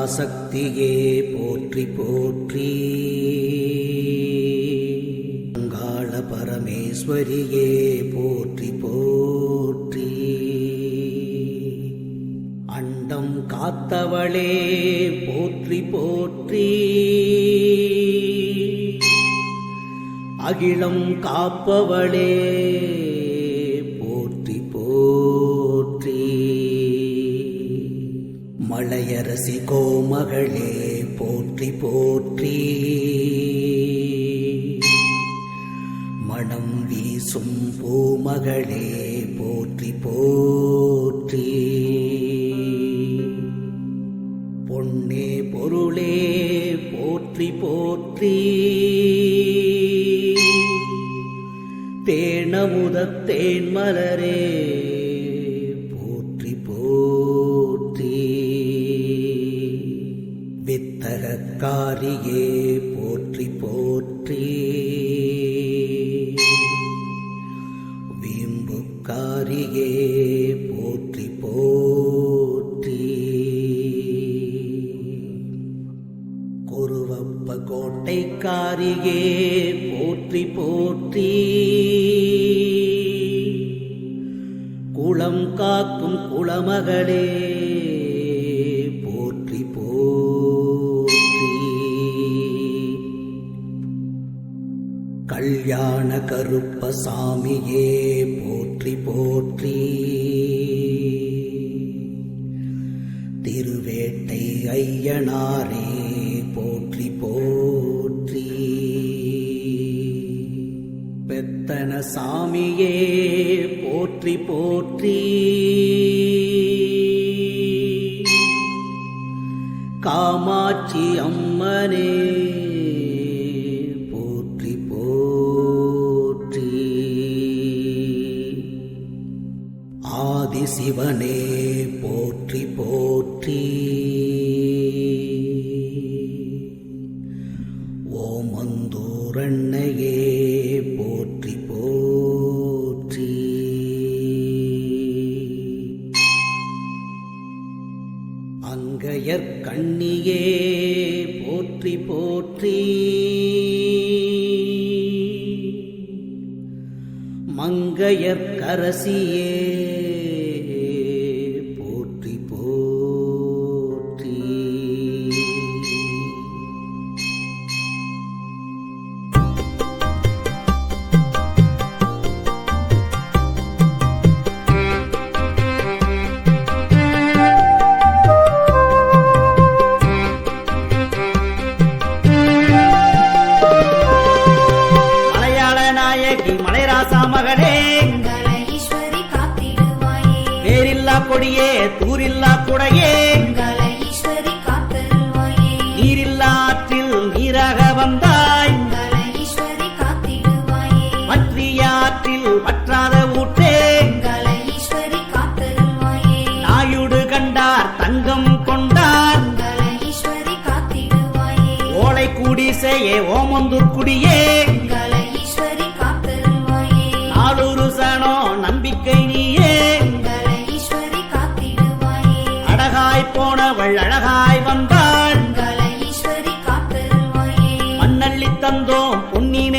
பராசக்தியே போற்றி போற்றி. அங்காள பரமேஸ்வரியே போற்றி போற்றி. அண்டம் காத்தவளே போற்றி போற்றி. அகிலம் காப்பவளே கலையரசி கோமகளே போற்றி போற்றி. மணம் வீசும் பூமகளே போற்றி போற்றி. காரியே போற்றி போற்றி. வீம்புக்காரியே போற்றி போற்றி. குருவப்ப கோட்டைக்காரியே போற்றி போற்றி. குளம் காக்கும் குளமகளே கல்யாண கருப்பசாமியே போற்றி போற்றி. திருவேட்டை ஐயனாரே போற்றி போற்றி. பெத்தன சாமியே போற்றி போற்றி. காமாட்சி அம்மனே ஆதி சிவனே போற்றி போற்றி. பூந்தூர் குடியே. நாளூறு சனோ நம்பிக்கை நீயே. அழகாய் போனவள் அழகாய் வந்தாள். மண்ணள்ளி தந்தோம் பொன்னி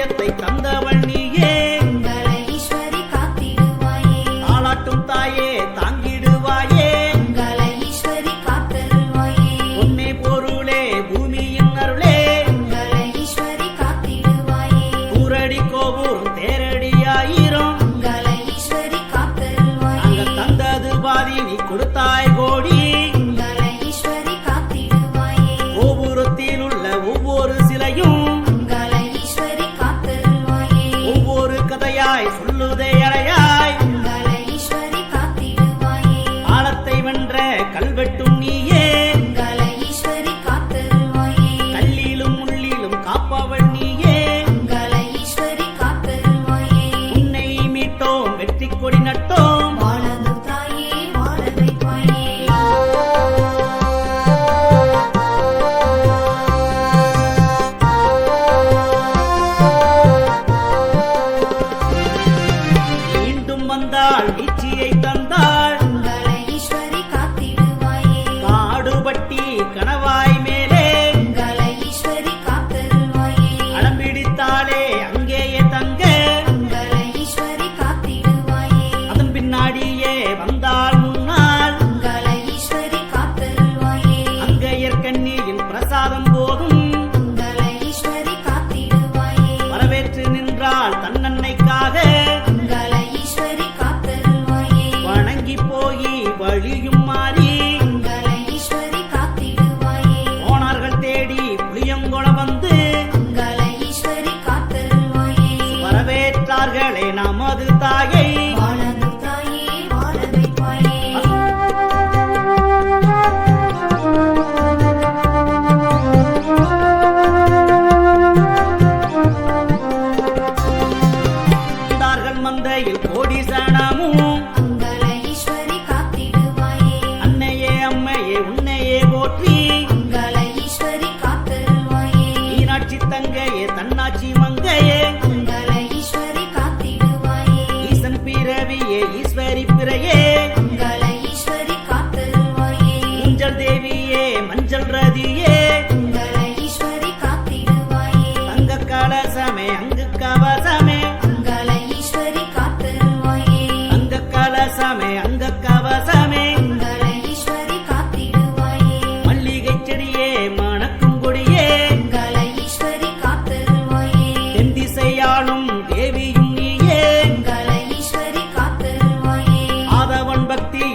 யத்தை தம்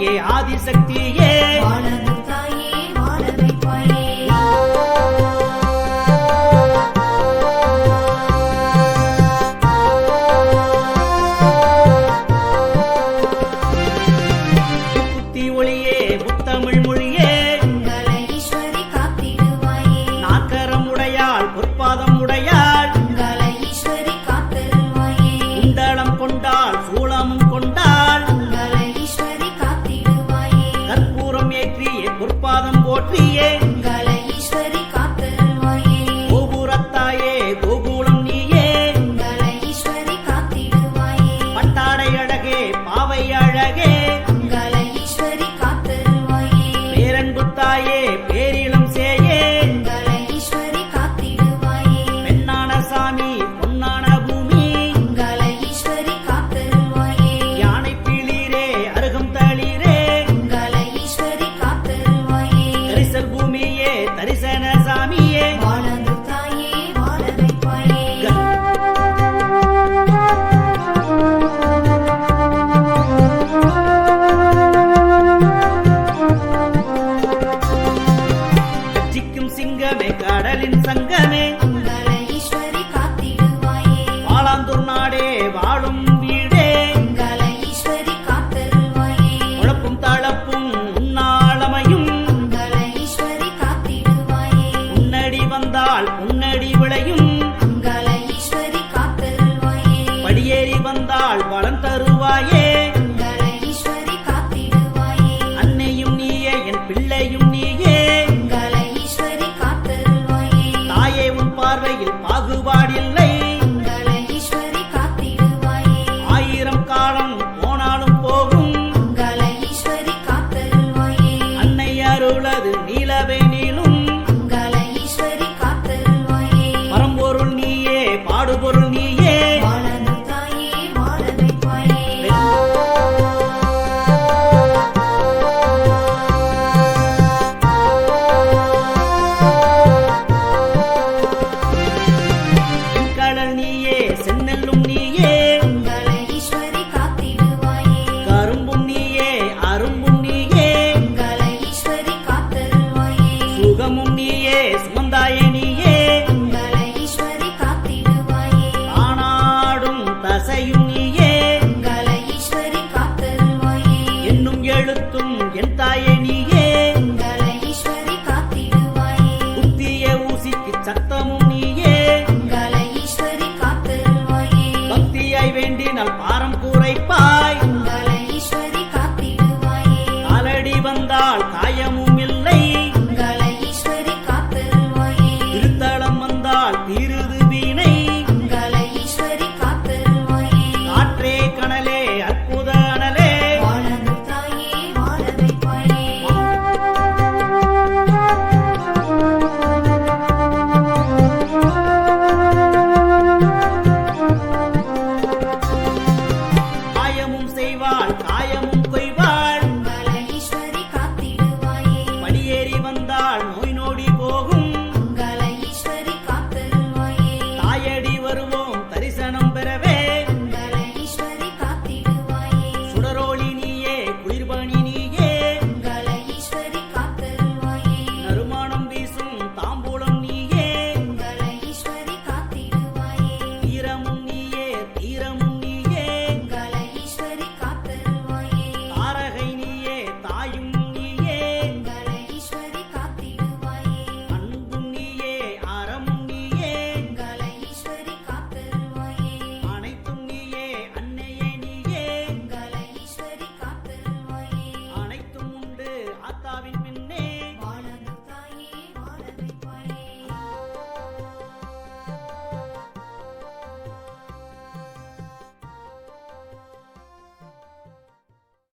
आदि आदिशक्त ये பொற்பாதம் போற்றியே. வந்தால்